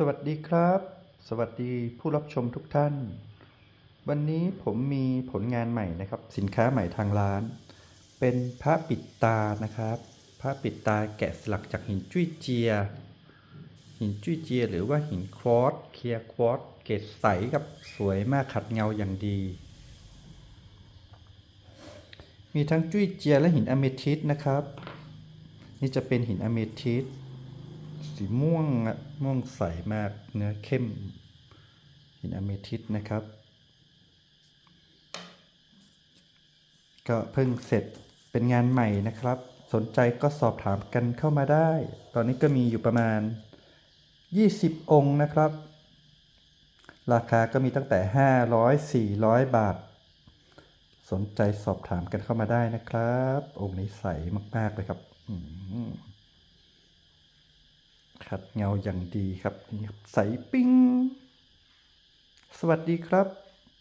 สวัสดีครับ สวัสดีผู้รับชมทุกท่าน วันนี้ผมมีผลงานใหม่นะครับ สินค้าใหม่ทางร้าน เป็นพระปิดตานะครับพระปิดตาแกะสลักจากหินจุ้ยเจีย หินจุ้ยเจีย หรือว่าหินควอตเคลียร์ควอตเกรดใสกับสวยมากขัดเงาอย่างดี มีทั้งจุ้ยเจียและหินอเมทิสนะครับ นี่จะเป็นหินอเมทิส สีม่วงอะม่วงใสมากเนื้อเข้มหินอเมทิสนะครับ ก็เพิ่งเสร็จเป็นงานใหม่นะครับ สนใจก็สอบถามกันเข้ามาได้ ตอนนี้ก็มีอยู่ประมาณ 20 องค์นะครับ ราคาก็มีตั้งแต่ 500 400 บาท สนใจสอบถามกันเข้ามาได้นะครับ องค์นี้ใสมาก ๆ เลยครับอื ขัดเงาอย่างดีครับนี่ครับใสปิ้ง สวัสดีครับ